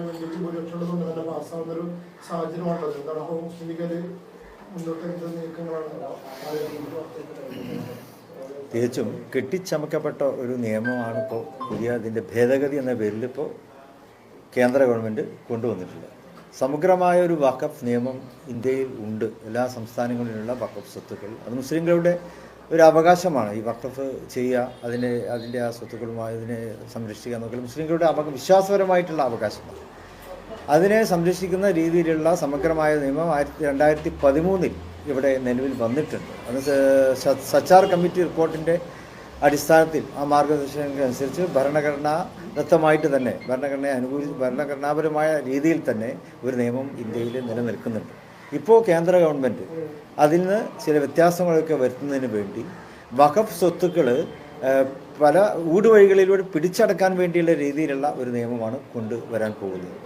ഒരു തികച്ചും കെട്ടിച്ചമക്കപ്പെട്ട ഒരു നിയമമാണ് ഇപ്പോൾ പുതിയ അതിന്റെ ഭേദഗതി എന്ന പേരിൽ ഇപ്പോൾ കേന്ദ്ര ഗവൺമെന്റ് കൊണ്ടുവന്നിട്ടുള്ളത്. സമഗ്രമായ ഒരു വഖഫ് നിയമം ഇന്ത്യയിൽ ഉണ്ട്. എല്ലാ സംസ്ഥാനങ്ങളിലുള്ള വഖഫ് സ്വത്തുക്കൾ. അത് മുസ്ലിങ്ങളുടെ ഒരു അവകാശമാണ് ഈ വഖഫ് ചെയ്യുക അതിന്റെ അതിന്റെ ആ സ്വത്തുക്കളുമായി അതിനെ സംരക്ഷിക്കുക എന്നൊക്കെ. മുസ്ലിങ്ങളുടെ അവ വിശ്വാസപരമായിട്ടുള്ള അവകാശമാണ്. അതിനെ സംരക്ഷിക്കുന്ന രീതിയിലുള്ള സമഗ്രമായ നിയമം ആയിരത്തി രണ്ടായിരത്തി പതിമൂന്നിൽ ഇവിടെ നിലവിൽ വന്നിട്ടുണ്ട്. അത് സച്ചാർ കമ്മിറ്റി റിപ്പോർട്ടിന്റെ അടിസ്ഥാനത്തിൽ ആ മാർഗനിർദ്ദേശങ്ങൾക്കനുസരിച്ച് ഭരണഘടന ദത്തമായിട്ട് തന്നെ ഭരണഘടനയെ അനുകൂലി ഭരണഘടനാപരമായ രീതിയിൽ തന്നെ ഒരു നിയമം ഇന്ത്യയിൽ നിലനിൽക്കുന്നുണ്ട്. ഇപ്പോൾ കേന്ദ്ര ഗവൺമെന്റ് അതിൽ നിന്ന് ചില വ്യത്യാസങ്ങളൊക്കെ വരുത്തുന്നതിന് വേണ്ടി വഖഫ് സ്വത്തുക്കൾ പല ഊടുവഴികളിലൂടെ പിടിച്ചടക്കാൻ വേണ്ടിയുള്ള രീതിയിലുള്ള ഒരു നിയമമാണ് കൊണ്ടുവരാൻ പോകുന്നത്.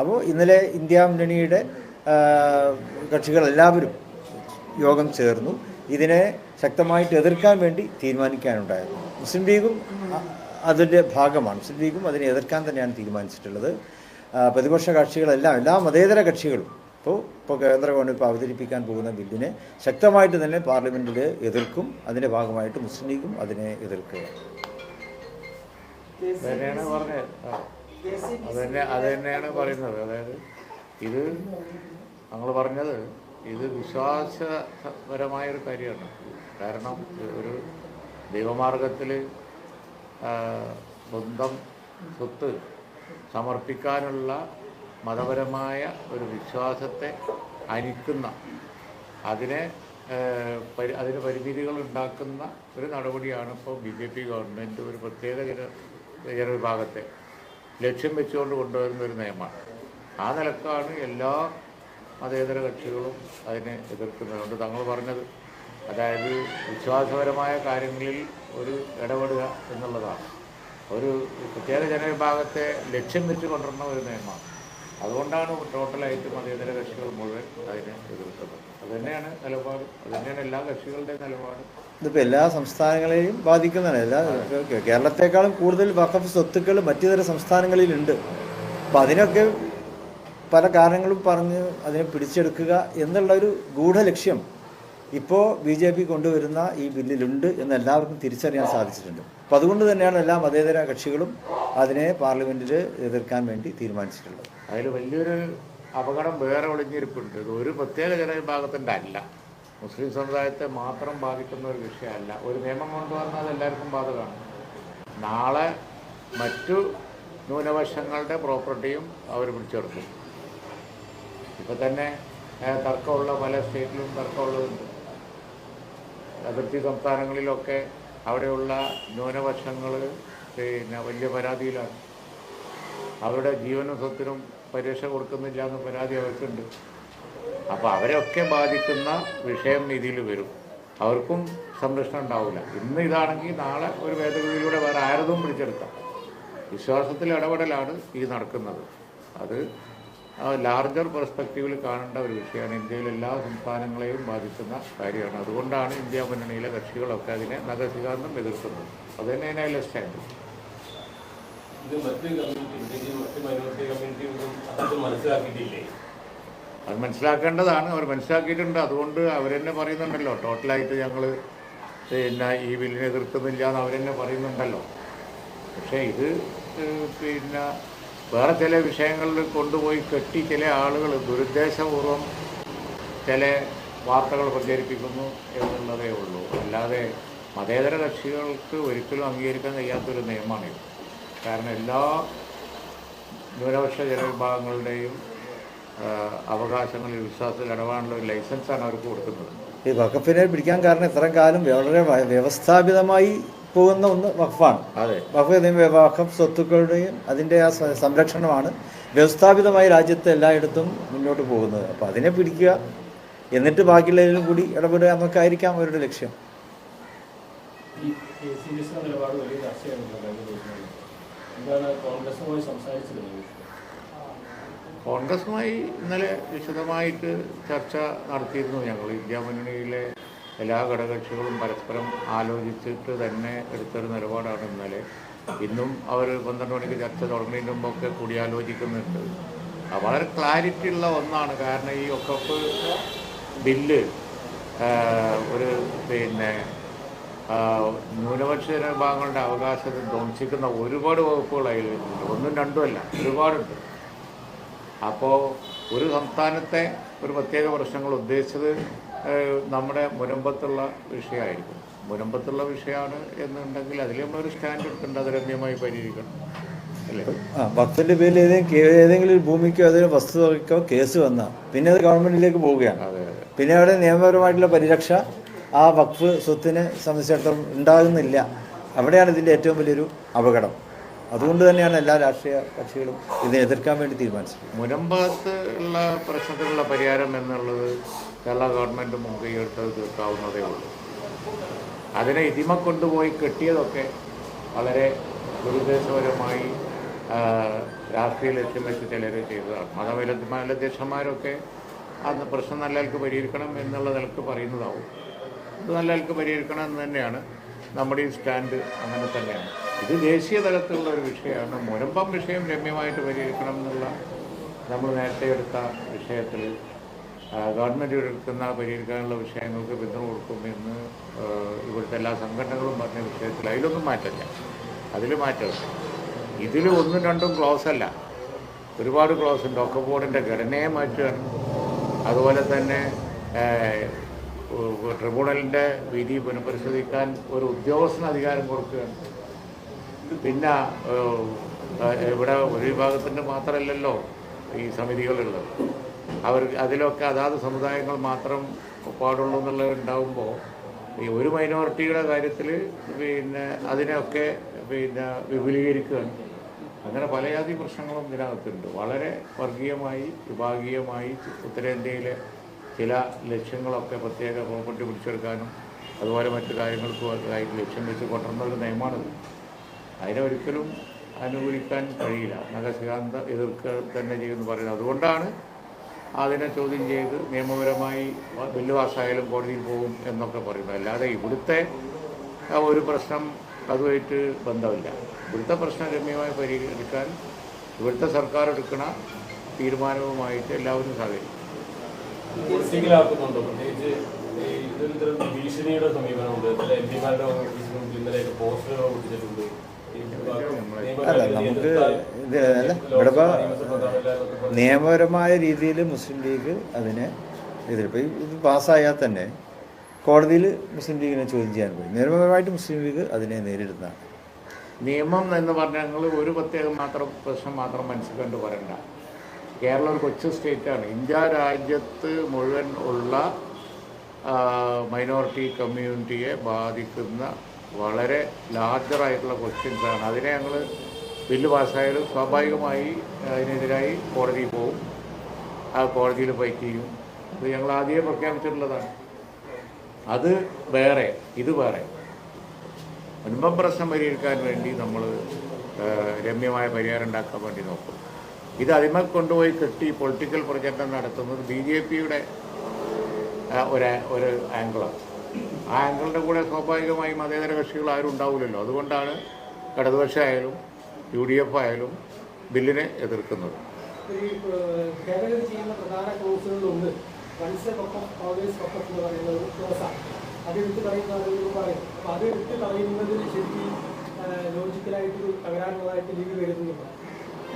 അപ്പോൾ ഇന്നലെ ഇന്ത്യ മുന്നണിയുടെ കക്ഷികളെല്ലാവരും യോഗം ചേർന്നു. ഇതിനെ ശക്തമായിട്ട് എതിർക്കാൻ വേണ്ടി തീരുമാനിക്കാനുണ്ടായിരുന്നു. മുസ്ലിം ലീഗും അതിന്റെ ഭാഗമാണ്. മുസ്ലിം ലീഗും അതിനെ എതിർക്കാൻ തന്നെയാണ് തീരുമാനിച്ചിട്ടുള്ളത്. പ്രതിപക്ഷ കക്ഷികളെല്ലാം എല്ലാ മതേതര കക്ഷികളും ഇപ്പോൾ ഇപ്പോൾ കേന്ദ്ര ഗവൺമെന്റ് ഇപ്പോൾ അവതരിപ്പിക്കാൻ പോകുന്ന ബില്ലിനെ ശക്തമായിട്ട് തന്നെ പാർലമെന്റിൽ എതിർക്കും അതിന്റെ ഭാഗമായിട്ട് മുസ്ലിം ലീഗും അതിനെ എതിർക്കുക ആ. അത് തന്നെ അത് തന്നെയാണ് പറയുന്നത്. അതായത് ഇത് നമ്മൾ പറഞ്ഞത് ഇത് വിശ്വാസപരമായ ഒരു കാര്യമാണ്. കാരണം ഒരു ദൈവമാർഗത്തിൽ സ്വന്തം സ്വത്ത് സമർപ്പിക്കാനുള്ള മതപരമായ ഒരു വിശ്വാസത്തെ അനിക്കുന്ന അതിനെ പരി അതിന് പരിമിതികൾ ഉണ്ടാക്കുന്ന ഒരു നടപടിയാണ് ഇപ്പോൾ ബി ജെ പി ഗവൺമെന്റ് ഒരു പ്രത്യേക ജന ജനവിഭാഗത്തെ ലക്ഷ്യം വെച്ചുകൊണ്ട് കൊണ്ടുവരുന്ന ഒരു നിയമമാണ്. ആ നിലക്കാണ് എല്ലാ മതേതര കക്ഷികളും അതിനെ എതിർക്കുന്നതുകൊണ്ട് തങ്ങൾ പറഞ്ഞത് അതായത് വിശ്വാസപരമായ കാര്യങ്ങളിൽ ഒരു ഇടപെടുക എന്നുള്ളതാണ്. ഒരു പ്രത്യേക ജനവിഭാഗത്തെ ലക്ഷ്യം വെച്ച് കൊണ്ടുവരുന്ന ഒരു നിയമമാണ്. അതുകൊണ്ടാണ് ടോട്ടലായിട്ട് മതേതര കക്ഷികൾ മുഴുവൻ അതിനെ എതിർത്തത്. അത് തന്നെയാണ് നിലപാട്. അത് തന്നെയാണ് എല്ലാ കക്ഷികളുടെയും നിലപാട്. ഇതിപ്പോൾ എല്ലാ സംസ്ഥാനങ്ങളെയും ബാധിക്കുന്നതാണ്. എല്ലാ കേരളത്തെക്കാളും കൂടുതൽ വഖഫ് സ്വത്തുക്കൾ മറ്റു തര സംസ്ഥാനങ്ങളിലുണ്ട്. അപ്പം അതിനൊക്കെ പല കാരണങ്ങളും പറഞ്ഞ് അതിനെ പിടിച്ചെടുക്കുക എന്നുള്ള ഒരു ഗൂഢലക്ഷ്യം ഇപ്പോൾ ബി ജെ പി കൊണ്ടുവരുന്ന ഈ ബില്ലിലുണ്ട് എന്ന് എല്ലാവർക്കും തിരിച്ചറിയാൻ സാധിച്ചിട്ടുണ്ട്. അപ്പോൾ അതുകൊണ്ട് തന്നെയാണ് എല്ലാ മതേതര കക്ഷികളും അതിനെ പാർലമെന്റിൽ എതിർക്കാൻ വേണ്ടി തീരുമാനിച്ചിട്ടുള്ളത്. അതിൽ വലിയൊരു അപകടം വേറെ ഒളിഞ്ഞിരിപ്പുണ്ട്. ഇത് ഒരു പ്രത്യേക ജനവിഭാഗത്തിന്റെ അല്ല. മുസ്ലിം സമുദായത്തെ മാത്രം ബാധിക്കുന്ന ഒരു വിഷയമല്ല. ഒരു നിയമം കൊണ്ടുവന്നാൽ എല്ലാവർക്കും ബാധകമാണ്. നാളെ മറ്റു ന്യൂനപക്ഷങ്ങളുടെ പ്രോപ്പർട്ടിയും അവർ പിടിച്ചെടുക്കും. ഇപ്പം തന്നെ തർക്കമുള്ള പല സ്റ്റേറ്റിലും തർക്കമുള്ളതുണ്ട്. അതിർത്തി സംസ്ഥാനങ്ങളിലൊക്കെ അവിടെയുള്ള ന്യൂനപക്ഷങ്ങൾ പിന്നെ വലിയ പരാതിയിലാണ്. അവരുടെ ജീവനും സ്വത്തിനും പരീക്ഷ കൊടുക്കുന്നില്ല എന്ന് പരാതി അവർക്കുണ്ട്. അപ്പോൾ അവരെയൊക്കെ ബാധിക്കുന്ന വിഷയം ഇതിൽ വരും. അവർക്കും സംരക്ഷണം ഉണ്ടാവില്ല. ഇന്ന് ഇതാണെങ്കിൽ നാളെ ഒരു ഭേദഗതിയിലൂടെ വേറെ ആരതും പിടിച്ചെടുക്കാം. വിശ്വാസത്തിൽ ഇടപെടലാണ് ഈ നടക്കുന്നത്. അത് ലാർജർ പെർസ്പെക്റ്റീവിൽ കാണേണ്ട ഒരു വിഷയമാണ്. ഇന്ത്യയിലെ എല്ലാ സംസ്ഥാനങ്ങളെയും ബാധിക്കുന്ന കാര്യമാണ്. അതുകൊണ്ടാണ് ഇന്ത്യ മുന്നണിയിലെ കക്ഷികളൊക്കെ അതിനെ നഗസികാന്തം എതിർക്കുന്നത്. അത് തന്നെ അതിനായാലും സ്റ്റാൻഡ് ഇത് മറ്റ് കമ്മ്യൂണിറ്റി പ്രത്യേകിച്ച് മറ്റ് മൈനോറിറ്റി കമ്മ്യൂണിറ്റി അത് മനസ്സിലാക്കിയിട്ടില്ലേ? അത് മനസ്സിലാക്കേണ്ടതാണ്. അവർ മനസ്സിലാക്കിയിട്ടുണ്ട്. അതുകൊണ്ട് അവരെന്നെ പറയുന്നുണ്ടല്ലോ ടോട്ടലായിട്ട് ഞങ്ങൾ പിന്നെ ഈ ബില്ലിനെ എതിർക്കുന്നില്ല എന്ന് അവരെന്നെ പറയുന്നുണ്ടല്ലോ. പക്ഷേ ഇത് പിന്നെ വേറെ ചില വിഷയങ്ങളിൽ കൊണ്ടുപോയി കെട്ടി ചില ആളുകൾ ദുരുദ്ദേശപൂർവം ചില വാർത്തകൾ പ്രചരിപ്പിക്കുന്നു എന്നുള്ളതേ ഉള്ളൂ. അല്ലാതെ മതേതര കക്ഷികൾക്ക് ഒരിക്കലും അംഗീകരിക്കാൻ കഴിയാത്തൊരു നിയമമാണിത്. കാരണം എല്ലാ ന്യൂനപക്ഷ ജനവിഭാഗങ്ങളുടെയും അവകാശങ്ങളിൽ വിശ്വാസത്തിൽ ഇടപാടുള്ള ഒരു ലൈസൻസാണ് അവർക്ക് കൊടുക്കുന്നത്. ഈ വകഫിനെ പിടിക്കാൻ കാരണം ഇത്രയും കാലം വളരെ വ്യവസ്ഥാപിതമായി പോകുന്ന ഒന്ന് വഖഫാണ്. അതെ. വഖഫ് എന്നും വഖഫ് സ്വത്തുക്കളുടെയും അതിന്റെ ആ സംരക്ഷണമാണ്. വ്യവസ്ഥാപിതമായി രാജ്യത്തെ എല്ലായിടത്തും മുന്നോട്ട് പോകുന്നത്. അപ്പോൾ അതിനെ പിടിക്കുക എന്നിട്ട് ബാക്കിയുള്ളതിലും കൂടി ഇടപെടുക എന്നൊക്കെ ആയിരിക്കാം അവരുടെ ലക്ഷ്യം? കോൺഗ്രസുമായി ഇന്നലെ വിശദമായിട്ട് ചർച്ച നടത്തിയിരുന്നു ഞങ്ങൾ. ഇന്ത്യ മുന്നണിയിലെ എല്ലാ ഘടകകക്ഷികളും പരസ്പരം ആലോചിച്ചിട്ട് തന്നെ എടുത്തൊരു നിലപാടാണ് ഇന്നലെ. ഇന്നും അവർ പന്ത്രണ്ട് മണിക്ക് ചർച്ച തുടങ്ങുന്നതിന് മുമ്പൊക്കെ കൂടിയാലോചിക്കുന്നുണ്ട്. വളരെ ക്ലാരിറ്റി ഉള്ള ഒന്നാണ്. കാരണം ഈ ഒക്കപ്പ് ബില്ല് ഒരു പിന്നെ ന്യൂനപക്ഷ വിഭാഗങ്ങളുടെ അവകാശത്തെ ധ്വംസിക്കുന്ന ഒരുപാട് വകുപ്പുകൾ ഒന്നും രണ്ടുമല്ല ഒരുപാടുണ്ട്. അപ്പോൾ ഒരു സംസ്ഥാനത്തെ ഒരു പ്രത്യേക പ്രശ്നങ്ങൾ ഉദ്ദേശിച്ചത് നമ്മുടെ മുനമ്പത്തുള്ള വിഷയമായിരിക്കും. മുരമ്പത്തുള്ള വിഷയമാണ് എന്നുണ്ടെങ്കിൽ അതിൽ നമ്മളൊരു സ്റ്റാൻഡ് എടുക്കേണ്ട അത് രമ്യമായി പരിഹരിക്കണം. ഭക്തന്റെ പേരിൽ ഏതെങ്കിലും ഏതെങ്കിലും ഒരു ഭൂമിക്കോ ഏതെങ്കിലും വസ്തുതകൾക്കോ കേസ് വന്നാൽ പിന്നെ അത് ഗവൺമെന്റിലേക്ക് പോവുകയാണ്. പിന്നെ അവിടെ നിയമപരമായിട്ടുള്ള പരിരക്ഷ ആ വഖഫ് സ്വത്തിനെ സംബന്ധിച്ചിടത്തോളം ഉണ്ടാകുന്നില്ല. അവിടെയാണ് ഇതിന്റെ ഏറ്റവും വലിയൊരു അപകടം. അതുകൊണ്ട് തന്നെയാണ് എല്ലാ രാഷ്ട്രീയ കക്ഷികളും ഇതിനെ എതിർക്കാൻ വേണ്ടി തീരുമാനിച്ചത്. മുനമ്പത്ത് ഉള്ള പ്രശ്നത്തിനുള്ള പരിഹാരം എന്നുള്ളത് കേരള ഗവൺമെന്റ് മുൻകൈയെടുത്തത് തീർക്കാവുന്നതേ ഉള്ളൂ. അതിനെ ഇതിമ കൊണ്ടുപോയി കെട്ടിയതൊക്കെ വളരെ ദുരുദ്ദേശപരമായി രാഷ്ട്രീയ ലക്ഷ്യം വെച്ച് ചിലർ ചെയ്തതാണ്. മതവില മതധ്യക്ഷന്മാരൊക്കെ അന്ന് പ്രശ്നം നല്ല പരിഹരിക്കണം എന്നുള്ള നിലയ്ക്ക് പറയുന്നതാവും. ഇത് നല്ല പരിഹരിക്കണം എന്ന് തന്നെയാണ് നമ്മുടെ ഈ സ്റ്റാൻഡ് അങ്ങനെ തന്നെയാണ്. ഇത് ദേശീയ തലത്തിലുള്ള ഒരു വിഷയമാണ്. മുരമ്പം വിഷയം രമ്യമായിട്ട് പരിഹരിക്കണം എന്നുള്ള നമ്മൾ നേരത്തെ എടുത്ത വിഷയത്തിൽ ഗവൺമെന്റ് എടുക്കുന്ന പരിഹരിക്കാനുള്ള വിഷയങ്ങൾക്ക് പിന്തുണ കൊടുക്കുമെന്ന് ഇവിടുത്തെ എല്ലാ സംഘടനകളും പറഞ്ഞ വിഷയത്തിൽ അതിലൊന്നും മാറ്റമില്ല. അതിൽ മാറ്റമില്ല ഇതിൽ ഒന്നും രണ്ടും ക്ലോസ് അല്ല. ഒരുപാട് ക്ലോസ് ഉണ്ട്. ഒക്കെ ബോർഡിന്റെ ഘടനയെ മാറ്റുകയാണ്. അതുപോലെ തന്നെ ട്രിബ്യൂണലിന്റെ വിധി പുനഃപരിശോധിക്കാൻ ഒരു ഉദ്യോഗസ്ഥന് അധികാരം കൊടുക്കുകയാണ്. പിന്നെ ഇവിടെ ഒരു വിഭാഗത്തിന്റെ മാത്രമല്ലല്ലോ ഈ സമിതികളുള്ളത്. അവർ അതിലൊക്കെ അതാത് സമുദായങ്ങൾ മാത്രം പാടുള്ളൂ എന്നുള്ളത് ഉണ്ടാകുമ്പോൾ ഈ ഒരു മൈനോറിറ്റിയുടെ കാര്യത്തിൽ പിന്നെ അതിനെയൊക്കെ പിന്നെ വിപുലീകരിക്കുകയാണ്. അങ്ങനെ പലജാതി പ്രശ്നങ്ങളും ഇതിനകത്തുണ്ട്. വളരെ വർഗീയമായി വിഭാഗീയമായി ഉത്തരേന്ത്യയിലെ ചില ലക്ഷ്യങ്ങളൊക്കെ പ്രത്യേക പ്രോപ്പർട്ടി പിടിച്ചെടുക്കാനും അതുപോലെ മറ്റു കാര്യങ്ങൾക്കും ആയിട്ട് ലക്ഷ്യം വെച്ച് കൊണ്ടുവന്ന ഒരു നിയമമാണിത്. അതിനെ ഒരിക്കലും അനുകൂലിക്കാൻ കഴിയില്ല. നഗശകാന്ത എതിർക്കുക തന്നെ ചെയ്യുമെന്ന് പറയുന്നത്. അതുകൊണ്ടാണ് അതിനെ ചോദ്യം ചെയ്ത് നിയമപരമായി ബില്ല് പാസ്സായാലും കോടതിയിൽ പോകും എന്നൊക്കെ പറയുന്നു. അല്ലാതെ ഇവിടുത്തെ ഒരു പ്രശ്നം അതുമായിട്ട് ബന്ധമില്ല. ഇവിടുത്തെ പ്രശ്നം രമ്യമായി പരിഹരിക്കാൻ ഇവിടുത്തെ സർക്കാർ എടുക്കുന്ന തീരുമാനവുമായിട്ട് എല്ലാവരും സഹകരിക്കും. ഭീഷണിയുടെ സമീപനമുണ്ട്. എം പിമാരുടെ ഇന്നലെയൊക്കെ പോസ്റ്ററുകൾ നിയമ അല്ല നമുക്ക് ഇത് അല്ല ഇവിടെ നിയമപരമായ രീതിയിൽ മുസ്ലിം ലീഗ് അതിനെ എതിർപ്പ് ഇത് പാസ്സായാൽ തന്നെ കോടതിയിൽ മുസ്ലിം ലീഗിനെ ചോദ്യം ചെയ്യാൻ പോയി. നിയമപരമായിട്ട് മുസ്ലിം ലീഗ് അതിനെ നേരിടുന്നതാണ്. നിയമം എന്ന് പറഞ്ഞാൽ ഞങ്ങൾ ഒരു പ്രത്യേകം മാത്രം പ്രശ്നം മാത്രം മനസ്സിലാണ്ട് പറയണ്ട. കേരളം ഒരു കൊച്ചു സ്റ്റേറ്റാണ് ഇന്ത്യ രാജ്യത്ത് മുഴുവൻ ഉള്ള മൈനോറിറ്റി കമ്മ്യൂണിറ്റിയെ ബാധിക്കുന്ന വളരെ ലാർജറായിട്ടുള്ള ക്വസ്റ്റ്യൻസാണ് അതിനെ ഞങ്ങൾ ബില്ല് പാസ്സായാലും സ്വാഭാവികമായി അതിനെതിരായി കോടതിയിൽ പോകും ആ കോടതിയിൽ ഫൈറ്റ് ചെയ്യും ഇത് ഞങ്ങൾ ആദ്യമേ പ്രഖ്യാപിച്ചിട്ടുള്ളതാണ്. അത് വേറെ ഇത് വേറെ. മുൻപം പ്രശ്നം പരിഹരിക്കാൻ വേണ്ടി നമ്മൾ രമ്യമായ പരിഹാരം ഉണ്ടാക്കാൻ വേണ്ടി നോക്കും. ഇത് അതിമ കൊണ്ടുപോയി കെട്ടി പൊളിറ്റിക്കൽ പ്രചരണം നടത്തുന്നത് ബി ജെ പിയുടെ ഒരു ഒരു ആംഗിളാണ് ആ ആംഗിളിന്റെ കൂടെ സ്വാഭാവികമായും മതേതര കക്ഷികൾ ആരും ഉണ്ടാവില്ലല്ലോ. അതുകൊണ്ടാണ് ഇടതുപക്ഷമായാലും യു ഡി എഫ് ആയാലും ബില്ലിനെ എതിർക്കുന്നത്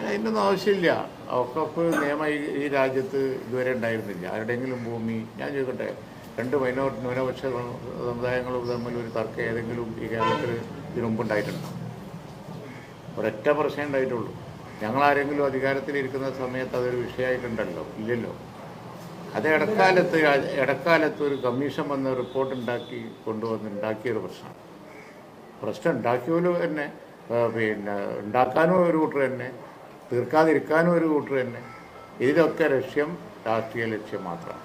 അതിനൊന്നും ആവശ്യമില്ല. ഒക്കപ്പ് നിയമം ഈ- ഈ രാജ്യത്ത് ഇതുവരെ ഉണ്ടായിരുന്നില്ല. ആരുടെയെങ്കിലും ഭൂമി ഞാൻ ചോദിക്കട്ടെ രണ്ട് മൈനോർ ന്യൂനപക്ഷ സമുദായങ്ങളും തമ്മിൽ ഒരു തർക്കം ഏതെങ്കിലും ഈ കേരളത്തിൽ ഇതിനുമുമ്പുണ്ടായിട്ടുണ്ടോ ഒരൊറ്റ പ്രശ്നം ഉണ്ടായിട്ടുള്ളൂ. ഞങ്ങൾ ആരെങ്കിലും അധികാരത്തിലിരിക്കുന്ന സമയത്ത് അതൊരു വിഷയമായിട്ടുണ്ടല്ലോ? ഇല്ലല്ലോ. അത് ഇടക്കാലത്ത് ഇടക്കാലത്ത് ഒരു കമ്മീഷൻ വന്ന് റിപ്പോർട്ട് ഉണ്ടാക്കി കൊണ്ടുവന്ന് ഉണ്ടാക്കിയൊരു പ്രശ്നമാണ്. പ്രശ്നം ഉണ്ടാക്കിയോലും തന്നെ പിന്നെ ഉണ്ടാക്കാനും ഒരു കൂട്ടർ തന്നെ തീർക്കാതിരിക്കാനും ഒരു കൂട്ടർ തന്നെ. ഇതിലൊക്കെ ലക്ഷ്യം രാഷ്ട്രീയ ലക്ഷ്യം മാത്രമാണ്.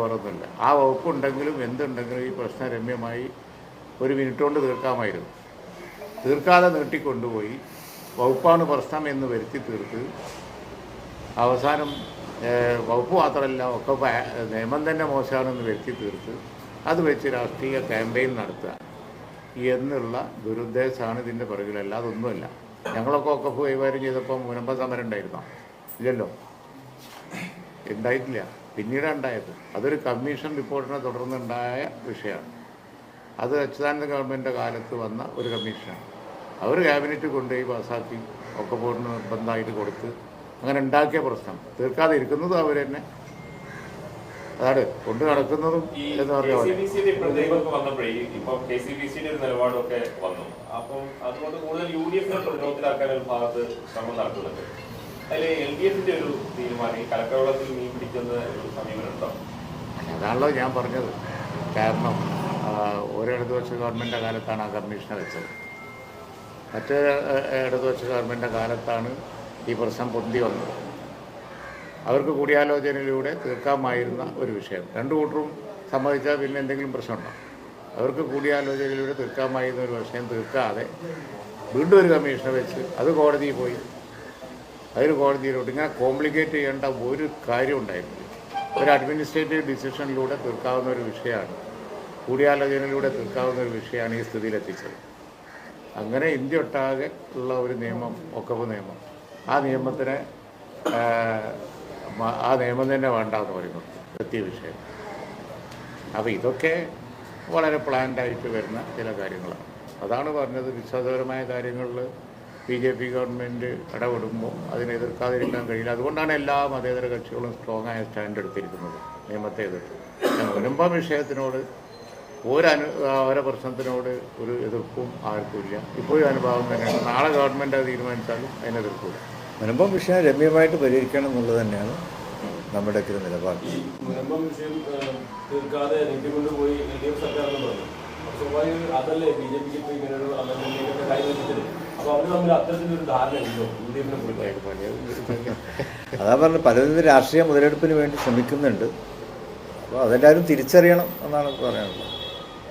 വേറൊന്നുമില്ല. ആ വകുപ്പുണ്ടെങ്കിലും എന്തുണ്ടെങ്കിലും ഈ പ്രശ്നം രമ്യമായി ഒരു മിനിറ്റ് കൊണ്ട് തീർക്കാമായിരുന്നു. തീർക്കാതെ നീട്ടിക്കൊണ്ടുപോയി വകുപ്പാണ് പ്രശ്നം എന്ന് വരുത്തി തീർത്ത് അവസാനം വകുപ്പ് മാത്രമല്ല ഒക്കെ നിയമം തന്നെ മോശമാണെന്ന് വരുത്തി തീർത്ത് അത് വെച്ച് രാഷ്ട്രീയ ക്യാമ്പയിൻ നടത്തുക എന്നുള്ള ദുരുദ്ദേശമാണ് ഇതിന്റെ പിറകിൽ. അതൊന്നുമല്ല ഞങ്ങളൊക്കെ ഒക്കെ കൈകാര്യം ചെയ്തപ്പോൾ മുനമ്പ സമരം ഉണ്ടായിരുന്നോ? ഇല്ലല്ലോ. ഉണ്ടായിട്ടില്ല. പിന്നീടാണ് ഉണ്ടായത് അതൊരു കമ്മീഷൻ റിപ്പോർട്ടിനെ തുടർന്നുണ്ടായ വിഷയമാണ്. അത് അച്യുതാനന്ദ ഗവൺമെന്റിന്റെ കാലത്ത് വന്ന ഒരു കമ്മീഷനാണ്. അവർ ക്യാബിനറ്റ് കൊണ്ടുപോയി പാസ്സാക്കി ഒക്കെ പോയിട്ട് നിർബന്ധമായിട്ട് കൊടുത്ത് അങ്ങനെ ഉണ്ടാക്കിയ പ്രശ്നം. തീർക്കാതെ ഇരിക്കുന്നതും അവർ തന്നെ. അതാണ് കൊണ്ട് നടക്കുന്നതും എന്ന് പറഞ്ഞ നിലപാടൊക്കെ വന്നു. അപ്പം അതുകൊണ്ട് കൂടുതൽ യു ഡി എഫിനെ പ്രതിരോധത്തിലാക്കാൻ ഒരു ഭാഗത്ത് ശ്രമം നടക്കുന്നുണ്ട് അതാണല്ലോ ഞാൻ പറഞ്ഞത്. കാരണം ഒരു ഇടതുപക്ഷ ഗവൺമെന്റിന്റെ കാലത്താണ് ആ കമ്മീഷനെ വെച്ചത്. മറ്റേ ഇടതുപക്ഷ ഗവൺമെന്റിന്റെ കാലത്താണ് ഈ പ്രശ്നം പൊന്തി വന്നത്. അവർക്ക് കൂടിയാലോചനയിലൂടെ തീർക്കാമായിരുന്ന ഒരു വിഷയം. രണ്ടു കൂട്ടരും സമ്മതിച്ചാൽ പിന്നെ എന്തെങ്കിലും പ്രശ്നമുണ്ടോ? അവർക്ക് കൂടിയാലോചനയിലൂടെ തീർക്കാമായിരുന്ന ഒരു വിഷയം തീർക്കാതെ വീണ്ടും ഒരു കമ്മീഷനെ വെച്ച് അത് കോടതിയിൽ പോയി അതിന് കോടതിയിലോട്ട് ഇങ്ങനെ കോംപ്ലിക്കേറ്റ് ചെയ്യേണ്ട ഒരു കാര്യം ഉണ്ടായിരുന്നില്ല. ഒരു അഡ്മിനിസ്ട്രേറ്റീവ് ഡിസിഷനിലൂടെ തീർക്കാവുന്ന ഒരു വിഷയമാണ്. കൂടിയാലോചനയിലൂടെ തീർക്കാവുന്ന ഒരു വിഷയമാണ് ഈ സ്ഥിതിയിലെത്തിച്ചത്. അങ്ങനെ ഇന്ത്യ ഒട്ടാകെ ഉള്ള ഒരു നിയമം ഒക്കപ്പ് നിയമം. ആ നിയമത്തിന് ആ, നിയമം തന്നെ വേണ്ട എന്ന് പറയുന്നത് പ്രത്യേക വിഷയം. അപ്പോൾ ഇതൊക്കെ വളരെ പ്ലാൻഡായിട്ട് വരുന്ന ചില കാര്യങ്ങളാണ്. അതാണ് പറഞ്ഞത് വിശ്വാസപരമായ കാര്യങ്ങളിൽ ബി ജെ പി ഗവൺമെന്റ് ഇടപെടുമ്പോൾ അതിനെ എതിർക്കാതിരിക്കാൻ കഴിയില്ല. അതുകൊണ്ടാണ് എല്ലാ മതേതര കക്ഷികളും സ്ട്രോങ് ആയ സ്റ്റാൻഡ് എടുത്തിരിക്കുന്നത്. നിയമത്തെ എതിർത്ത്. മുനമ്പം വിഷയത്തിനോട് ഒരനു അവരെ പ്രശ്നത്തിനോട് ഒരു എതിർപ്പും ആർക്കുമില്ല ഇപ്പോഴും അനുഭവം തന്നെയാണ്. നാളെ ഗവൺമെന്റ് അത് തീരുമാനിച്ചാലും അതിനെ എതിർക്കില്ല മുനമ്പം വിഷയം രമ്യമായിട്ട് പരിഹരിക്കണം എന്നുള്ളത് തന്നെയാണ് നമ്മുടെ ഒക്കെ നിലപാട്. മുനമ്പം വിഷയം തീർക്കാതെ നീട്ടിക്കൊണ്ടുപോയി എൽ ഡി എഫ് സർക്കാർ എന്ന് പറഞ്ഞു. അപ്പൊ സ്വാഭാവികം അതല്ലേ ബി ജെ പിക്ക് ഇപ്പൊ ഇങ്ങനെ ഒരു കൈ വെച്ചത് അതാ പറഞ്ഞ പലവിധ രാഷ്ട്രീയ മുതലെടുപ്പിന് വേണ്ടി ശ്രമിക്കുന്നുണ്ട്. അപ്പോൾ അതെല്ലാവരും തിരിച്ചറിയണം എന്നാണ് പറയാനുള്ളത്.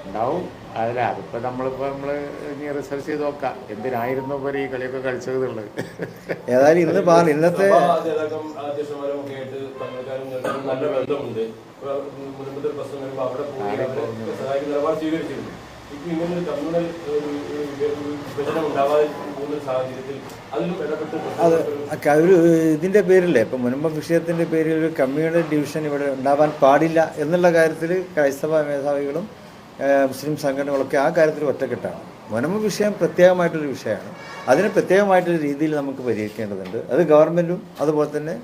ഉണ്ടാവും. അതല്ല അതിപ്പോൾ നമ്മളിപ്പോൾ നമ്മൾ ഇനി റിസർച്ച് ചെയ്ത് നോക്കാം. എന്തിനായിരുന്നു ഇവർ ഈ കളിയൊക്കെ കളിച്ചതെന്നുള്ളത് ഏതായാലും ഇന്ന് പാൽ ഇന്നത്തെ നല്ല ബന്ധമുണ്ട്. പ്രശ്നം വരുമ്പോൾ അവിടെ പോയി സഹായിക്കുന്ന നിലപാട് ഇങ്ങനെ ഒരു കമ്മ്യൂണൽ വിഭജനം ഉണ്ടാവാതെ പോകുന്ന സാഹചര്യത്തിൽ അതിലും ഇടപെട്ട് ഒരു ഇതിന്റെ പേരില്ലേ? ഇപ്പം മുൻപ് വിഷയത്തിന്റെ പേരിൽ ഒരു കമ്മ്യൂണൽ ഡിവിഷൻ ഇവിടെ ഉണ്ടാവാൻ പാടില്ല എന്നുള്ള കാര്യത്തിൽ ക്രൈസ്തവ മേധാവികളും മുസ്ലിം സംഘടനകളൊക്കെ ആ കാര്യത്തിൽ ഒറ്റക്കെട്ടാണ്. മുനമ്പ് വിഷയം പ്രത്യേകമായിട്ടൊരു വിഷയമാണ്. അതിനെ പ്രത്യേകമായിട്ടൊരു രീതിയിൽ നമുക്ക് പരിഹരിക്കേണ്ടതുണ്ട്. അത് ഗവൺമെന്റും അതുപോലെ തന്നെ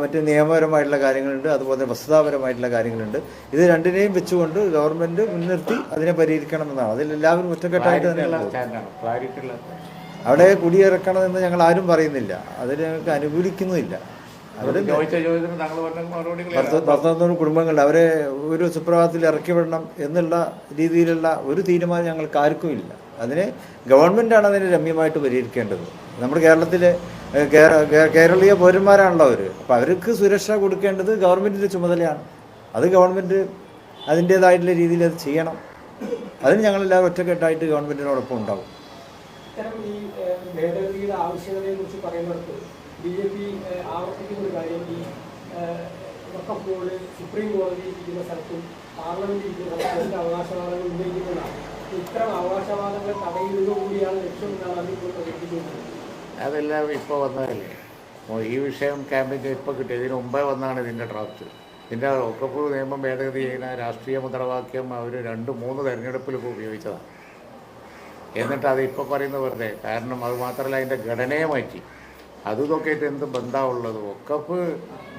മറ്റ് നിയമപരമായിട്ടുള്ള കാര്യങ്ങളുണ്ട് അതുപോലെ തന്നെ വസ്തുതാപരമായിട്ടുള്ള കാര്യങ്ങളുണ്ട്. ഇത് രണ്ടിനെയും വെച്ചുകൊണ്ട് ഗവൺമെന്റ് മുൻനിർത്തി അതിനെ പരിഹരിക്കണമെന്നാണ്. അതിൽ എല്ലാവരും ഒറ്റക്കെട്ടായിട്ട് തന്നെയാണ് അവിടെ കുടിയിറക്കണമെന്ന് ഞങ്ങൾ ആരും പറയുന്നില്ല. അതിന് ഞങ്ങൾക്ക് അനുകൂലിക്കുന്നുമില്ല. പത്ത് പത്തൊന്നൂറ് കുടുംബങ്ങളുണ്ട്. അവരെ ഒരു സുപ്രഭാതത്തിൽ ഇറക്കി വിടണം എന്നുള്ള രീതിയിലുള്ള ഒരു തീരുമാനം ഞങ്ങൾക്ക് ആർക്കും ഇല്ല അതിനെ ഗവൺമെന്റാണ് അതിനെ രമ്യമായിട്ട് പരിഹരിക്കേണ്ടത്. നമ്മുടെ കേരളത്തിലെ കേരളീയ പൗരന്മാരാണല്ലോ അവർ അപ്പോൾ അവർക്ക് സുരക്ഷ കൊടുക്കേണ്ടത് ഗവൺമെന്റിന്റെ ചുമതലയാണ്. അത് ഗവൺമെന്റ് അതിന്റേതായിട്ടുള്ള രീതിയിൽ അത് ചെയ്യണം. അതിന് ഞങ്ങളെല്ലാവരും ഒറ്റക്കെട്ടായിട്ട് ഗവൺമെന്റിനോടൊപ്പം ഉണ്ടാവും. ഈ ഏഹ്, ഭേദഗതിയുടെ ആവശ്യകതയെ കുറിച്ച് പറയുന്നിടത്ത് ബി ജെ പി ആവർത്തിക്കുന്ന കാര്യം ഈ സുപ്രീം കോടതി അവകാശവാദങ്ങൾ ഇത്തരം അവകാശവാദങ്ങളെ തടയുന്നതുകൂടിയാണ് ലക്ഷ്യം എന്നാണ് അതിൽ ഇപ്പോൾ പ്രകടിപ്പിക്കുന്നത് അതെല്ലാം ഇപ്പോൾ വന്നതല്ലേ? ഈ വിഷയം ക്യാമ്പിന്റെ ഇപ്പോൾ കിട്ടിയത് ഇതിന് മുമ്പേ വന്നതാണ് ഇതിന്റെ ഡ്രാഫ്റ്റ്. ഇതിന്റെ ഒക്കപ്പ് നിയമം ഭേദഗതി ചെയ്യുന്ന രാഷ്ട്രീയ മുദ്രാവാക്യം അവർ രണ്ട് മൂന്ന് തെരഞ്ഞെടുപ്പിൽ ഇപ്പോൾ ഉപയോഗിച്ചതാണ് എന്നിട്ട് അത് ഇപ്പോൾ പറയുന്നത് വെറുതെ. കാരണം അത് മാത്രമല്ല അതിന്റെ ഘടനയെ മാറ്റി. അതുതൊക്കെ ആയിട്ട് എന്ത് ബന്ധമുള്ളത് ഒക്കപ്പ്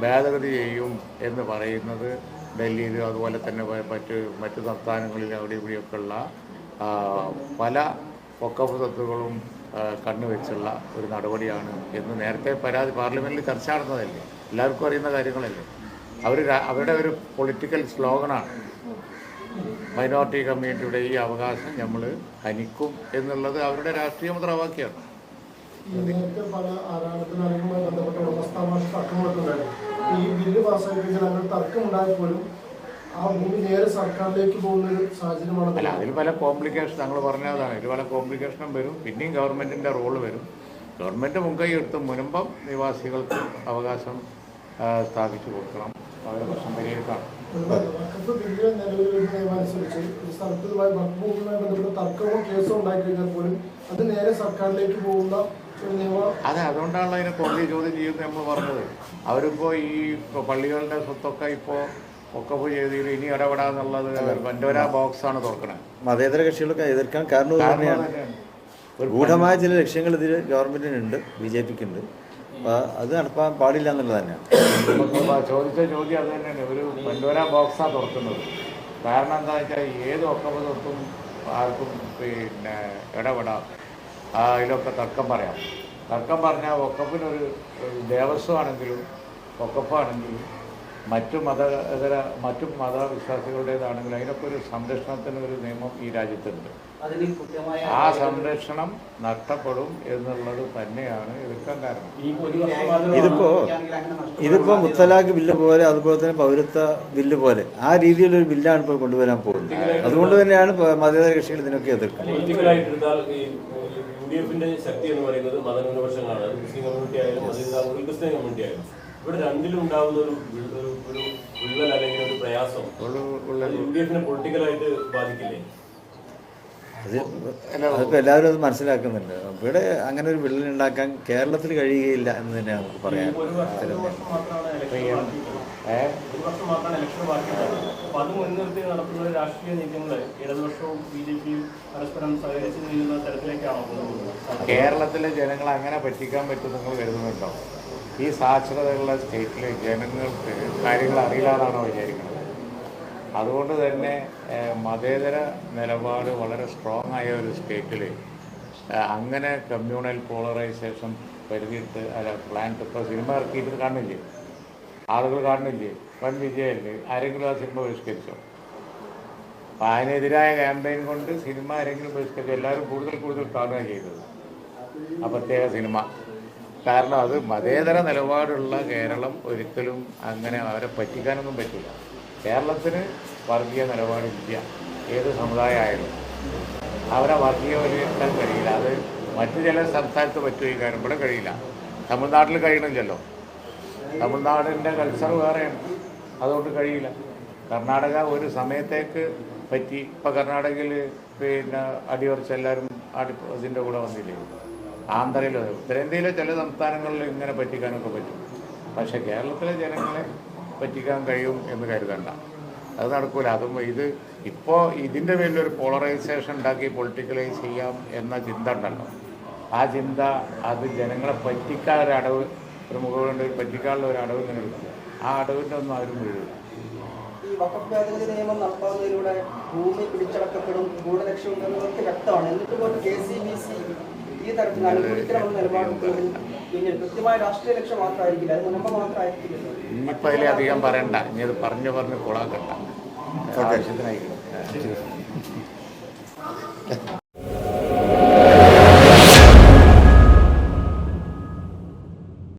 ഭേദഗതി ചെയ്യും എന്ന് പറയുന്നത് ഡൽഹിയിലും അതുപോലെ തന്നെ മറ്റ് മറ്റ് സംസ്ഥാനങ്ങളിലും അവിടെ ഇവിടെയൊക്കെയുള്ള പല ഒക്കപ്പ് സ്വത്തുകളും ആ, കണ്ണുവെച്ചുള്ള ഒരു നടപടിയാണ് എന്ന് നേരത്തെ പരാതി പാർലമെന്റിൽ ചർച്ച നടന്നതല്ലേ? എല്ലാവർക്കും അറിയുന്ന കാര്യങ്ങളല്ലേ? അവർ അവരുടെ ഒരു പൊളിറ്റിക്കൽ സ്ലോഗനാണ് മൈനോറിറ്റി കമ്മ്യൂണിറ്റിയുടെ ഈ അവകാശം നമ്മൾ ഹനിക്കും എന്നുള്ളത് അവരുടെ രാഷ്ട്രീയ മുദ്രാവാക്യമാണ്. ഈ ബില്ല് പാസ്സാക്കിയാൽ അങ്ങനെ തർക്കം അല്ല അതിൽ പല കോംപ്ലിക്കേഷൻ ഞങ്ങൾ പറഞ്ഞതാണ്. ഇതിൽ പല കോംപ്ലിക്കേഷനും വരും. പിന്നെയും ഗവൺമെന്റിന്റെ റോൾ വരും. ഗവൺമെന്റ് മുൻകൈ എടുത്ത് മുൻപം നിവാസികൾക്ക് അവകാശം സ്ഥാപിച്ചു കൊടുക്കണം. അവരെ പ്രശ്നം പരിഹരിക്കണം. അത് അതുകൊണ്ടാണല്ലോ അതിനെ കോടതി ചോദ്യം ചെയ്യുന്നത് നമ്മൾ പറഞ്ഞത്. അവരിപ്പോൾ ഈ പള്ളികളുടെ സ്വത്തൊക്കെ ഇപ്പോൾ ഒക്കപ്പ് ചെയ്തതിൽ ഇനി ഇടപെടാന്നുള്ളത് വൻഡോര ആണ് തുറക്കണത് മതേതര കക്ഷികളൊക്കെ എതിർക്കാൻ കാരണം തന്നെയാണ്. ഗൂഢമായ ചില ലക്ഷ്യങ്ങൾ ഇതിൽ ഗവൺമെന്റിനുണ്ട് ബി ജെ പിക്ക് ഉണ്ട് അപ്പോൾ അത് നടപ്പാൻ പാടില്ല എന്നുള്ളത് തന്നെയാണ്. ചോദിച്ച ചോദ്യം അത് തന്നെയാണ്. ഒരു വൻഡോര ബോക്സാണ് തുറക്കുന്നത്. കാരണം എന്താ വെച്ചാൽ ഏത് ഒക്കപ്പ് തൊട്ടും ആർക്കും പിന്നെ ഇടപെടാം. ആ, അതിലൊക്കെ തർക്കം പറയാം. തർക്കം പറഞ്ഞാൽ ഒക്കപ്പിനൊരു ദേവസ്വമാണെങ്കിലും ഒക്കപ്പാണെങ്കിലും മറ്റു മത ഇതര മറ്റു മതവിശ്വാസികളുടേതാണെങ്കിൽ അതിനൊക്കെ ഒരു സംരക്ഷണത്തിന് ഒരു നിയമം ഈ രാജ്യത്തുണ്ട്. ആ സംരക്ഷണം നഷ്ടപ്പെടും എന്നുള്ളത് തന്നെയാണ് എതിർക്കാൻ കാരണം. ഇതിപ്പോ ഇതിപ്പോ മുത്തലാഖ് ബില്ല് പോലെ അതുപോലെ തന്നെ പൗരത്വ ബില്ല് പോലെ ആ രീതിയിലൊരു ബില്ലാണ് ഇപ്പോൾ കൊണ്ടുവരാൻ പോകുന്നത്. അതുകൊണ്ട് തന്നെയാണ് മതേതര കക്ഷികൾ ഇതിനൊക്കെ എതിർക്കുന്നത്. പൊളിറ്റിക്കലായിട്ട് ഈ യു ഡി എഫിന്റെ ശക്തി എന്ന് പറയുന്നത് മതന്യൂനപക്ഷങ്ങളാണ് മുസ്ലിം കമ്മ്യൂണിറ്റി ആയാലും മതവിഭാഗങ്ങൾ ക്രിസ്ത്യൻ കമ്മ്യൂണിറ്റി ആയാലും ഇവിടെ രണ്ടിലും ഉണ്ടാവുന്ന ഒരു ഒരു ഒരു വിള്ളൽ അല്ലെങ്കിൽ ഒരു പ്രയാസം. യു ഡി എഫിനെ പൊളിറ്റിക്കലായിട്ട് ബാധിക്കില്ലേ? അത് അതിപ്പോൾ എല്ലാവരും അത് മനസ്സിലാക്കുന്നുണ്ട്. ഇവിടെ അങ്ങനെ ഒരു വിള്ളൽ ഉണ്ടാക്കാൻ കേരളത്തിൽ കഴിയുകയില്ല എന്ന് തന്നെയാണ് നമുക്ക് പറയാൻ കേരളത്തിലെ ജനങ്ങളെ അങ്ങനെ പറ്റിക്കാൻ പറ്റും നിങ്ങൾ കരുതുന്നുണ്ടോ? ഈ സാക്ഷരതയുള്ള സ്റ്റേറ്റിലെ ജനങ്ങൾക്ക് കാര്യങ്ങൾ അറിയില്ലാതാണോ വിചാരിക്കുന്നത്? അതുകൊണ്ട് തന്നെ മതേതര നിലപാട് വളരെ സ്ട്രോങ് ആയ ഒരു സ്റ്റേറ്റിൽ അങ്ങനെ കമ്മ്യൂണൽ പോളറൈസേഷൻ പരിധിയിട്ട് അല്ല പ്ലാൻ ഇപ്പോൾ സിനിമ ഇറക്കിയിട്ട് കാണില്ലേ? ആളുകൾ കാണുന്നില്ലേ വൻ വിജയമല്ലേ ആരെങ്കിലും ആ സിനിമ ബഹിഷ്കരിച്ചോ? അപ്പം അതിനെതിരായ ക്യാമ്പയിൻ കൊണ്ട് സിനിമ ആരെങ്കിലും ബഹിഷ്കരിച്ചു? എല്ലാവരും കൂടുതൽ കൂടുതൽ കാണുകയാണ് ചെയ്തത്. ആ പ്രത്യേക സിനിമ കാരണം അത് മതേതര നിലപാടുള്ള കേരളം ഒരിക്കലും അങ്ങനെ അവരെ പറ്റിക്കാനൊന്നും പറ്റില്ല. കേരളത്തിന് വർഗീയ നിലപാടില്ല. ഏത് സമുദായമായാലും അവരെ വർഗീയവൽക്കരിക്കാൻ കഴിയില്ല. അത് മറ്റു ചില സംസ്ഥാനത്ത് പറ്റുകയും കാര്യം? ഇവിടെ കഴിയില്ല. തമിഴ്നാട്ടിൽ കഴിയണില്ലല്ലോ. തമിഴ്നാടിന്റെ കൾച്ചർ വേറെയാണ്. അതുകൊണ്ട് കഴിയില്ല. കർണാടക ഒരു സമയത്തേക്ക് പറ്റി. ഇപ്പം കർണാടകയിൽ പിന്നെ അടിയുറച്ച് എല്ലാവരും അടി ഇതിന്റെ കൂടെ വന്നില്ലേ? ആന്ധ്രയിലോ ഉത്തരേന്ത്യയിലെ ചില സംസ്ഥാനങ്ങളിൽ ഇങ്ങനെ പറ്റിക്കാനൊക്കെ പറ്റും. പക്ഷെ കേരളത്തിലെ ജനങ്ങളെ പറ്റിക്കാൻ കഴിയും എന്ന് കരുതണ്ട. അത് നടക്കൂല. അതും ഇത് ഇപ്പോൾ ഇതിന്റെ പേരിലൊരു പോളറൈസേഷൻ ഉണ്ടാക്കി പൊളിറ്റിക്കലൈസ് ചെയ്യാം എന്ന ചിന്ത ഉണ്ടല്ലോ. ആ ചിന്ത അത് ജനങ്ങളെ പറ്റിക്കാൻ ഒരു അടവ് ഒരു പറ്റിക്കാനുള്ള ഒരു അടവ് ഇങ്ങനെ എടുക്കുക ആ അടവിന്റെ ഒന്നും ആരും വീഴില്ല ഈ ഭൂമി പിടിച്ചടക്കപ്പെടും ഗൂഢലക്ഷ്യമുണ്ടെന്നതൊക്കെ വ്യക്തമാണ്. എന്നിട്ട് കെ സി ബി സി ഈ തരത്തിൽ അനുകൂലിക്കണമെന്ന നിലപാടുണ്ടെങ്കിൽ രാഷ്ട്രീയ അധികം പറയണ്ട. ഇനി അത് പറഞ്ഞു പറഞ്ഞ് കുളാക്കണ്ട. ആവശ്യത്തിനായി.